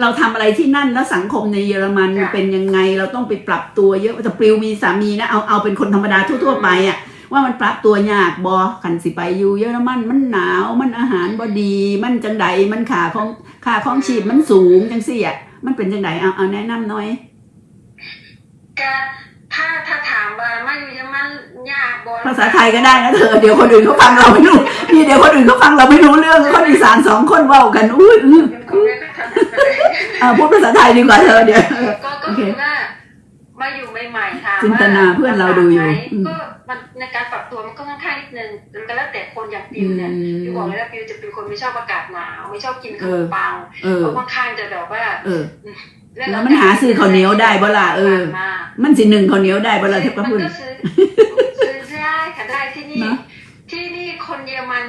เราทำอะไรที่นั่นแล้วสังคมในเยอรมันค่ะเป็นยังไงเราต้องไปปรับตัวเยอะแต่ปลิวมีสามีนะเอาเอาเป็นคนธรรมดาทั่วๆไปอะว่ามันปรับตัวยากบอขันสิไปอยู่เยอรมันมันหนาวมันอาหารบดี มันจังใดมันขาของค่าของชีพมันสูงจังสี่อะมันเป็นจังใดเอาเอาแนะนำหน่อยก็ถ้าถ้าถามว่ามาอยู่ยังมันยากบ่ภาษาไทยก็ได้นะเธอเดี๋ยวคนอื่นเขาฟังเราไม่รู้นี่เดี๋ยวคนอื่นเขาฟังเราไม่รู้เรื่องคนอีสานสองคนเว้ากันอุ้ย อื้อยังคงไม่ค่อยถนัดเลยเอาพูดภาษาไทยดีกว่าเธอเดี๋ยว ก็ก็โอเคคือว่ามาอยู่ใหม่ๆถามจินตนาเพื่อนเราดูอยู่ไหมอืมก็มันในการปรับตัวมันก็ค่อนข้างนิดนึงมันก็แล้วแต่คนอย่างปิวเนี่ยปิวบอกเลยว่าปิวจะเป็นคนไม่ชอบอากาศหนาวไม่ชอบกินขนมปังเออเพราะค่อนข้างจะแบบว่าเออเรื่องแล้วมันหาซื้อข้าวเหนียวได้บ่ล่ะเออมากมันสิหนึ่งข้าวเหนียวได้เวลาเทพมันพูดก็ซื้อซื้อได้ค่ะได้ที่นี่ เนอะ ที่นี่คนเยอรมัน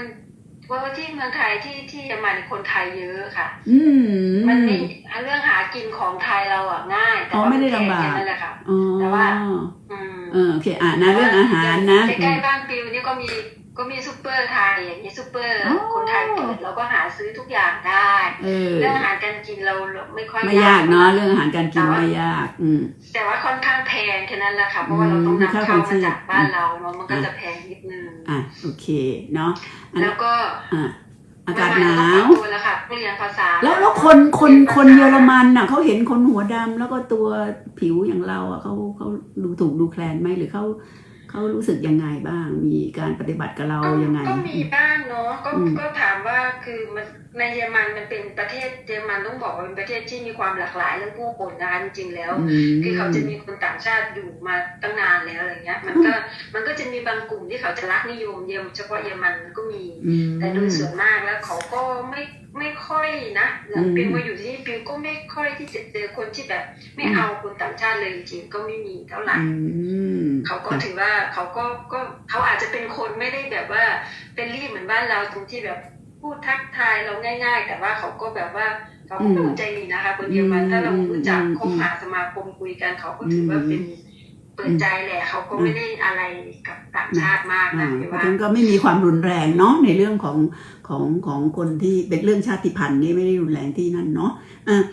ว่าที่เมืองไทยที่ที่เยอรมันคนไทยเยอะค่ะ อืมมันไม่เรื่องหากินของไทยเราอะง่ายแต่อ๋อว่าไม่ได้ลำบากแค่นั่นแหละค่ะอ๋อแต่ว่าอืมเออโอเคอะนะเรื่องอาหารนะใกล้ๆบ้านปิวนี่ก็มีก็มีซูเปอร์ไทยอย่างนี้ซูเปอร์อ๋อคนไทย เปิดเราก็หาซื้อทุกอย่างได้เออเรื่องอาหารการกินเราไม่ค่อยไม่ยากเนาะเรื่องอาหารการกินไม่ยาก อืม แต่ว่าค่อนข้างแพงแค่นั้นแหละค่ะเพราะว่าเราต้องอืมนำค่าเข้าครองชีมาพจากบ้านเราเนาะมันก็จะแพงนิดนึงอะโอเคเนาะอันแล้วก็อะอากาศหนาวตัวแล้วค่ะเรียนภาษา แล้วแล้วคนคนคนเยอรมันน่ะเขาเห็นคนหัวดำแล้วก็ตัวผิวอย่างเราอะเขาเขาดูถูกดูแคลนไหมหรือเขา เขารู้สึกยังไงบ้าง มีการปฏิบัติกับเราก็ยังไง ก็มีบ้างเนาะก็อืม ก็ถามว่าคือมันในเยอรมันมันเป็นประเทศเยอรมันต้องบอกว่าเป็นประเทศที่มีความหลากหลายเรื่องผู้คนนะคะจริงๆแล้ว อืม คือเขาจะมีคนต่างชาติอยู่มาตั้งนานแล้วอะไรเงี้ย มันก็มันก็จะมีบางกลุ่มที่เขาจะรักนิยมเยอรเฉพาะเยอรมันก็มี อืม แต่โดยส่วนมากแล้วเขาก็ไม่ไม่ค่อย นะหลังอืมปิวมาอยู่ที่นี่ปิวก็ไม่ค่อยที่จะเจอคนที่แบบ ไม่เอาคนต่างชาติเลยจริงๆก็ไม่มีเท่าไหร่อืมเขาก็ถือว่าเขาก็ก็เขาอาจจะเป็นคนไม่ได้แบบว่าเป็นรีบเหมือนบ้านเราตรงที่แบบพูดทักทายเราง่าย ๆ แต่ว่าเขาก็แบบว่าเขาก็เป็นคนใจดีนะคะคนเยอรมันถ้าเรารู้จักคบหาสมาคมคุยกันเขาก็ถือว่าเป็นเปิดใจแหละเขาก็ไม่ได้อะไรกับต่างชาติมากอ่านะเพพี่ราะว่าฉะนั้นก็ไม่มีความรุนแรงเนาะในเรื่องของของของคนที่เป็นเรื่องชาติพันธุ์นี่ไม่ได้รุนแรงที่นั่นเนาะอ่า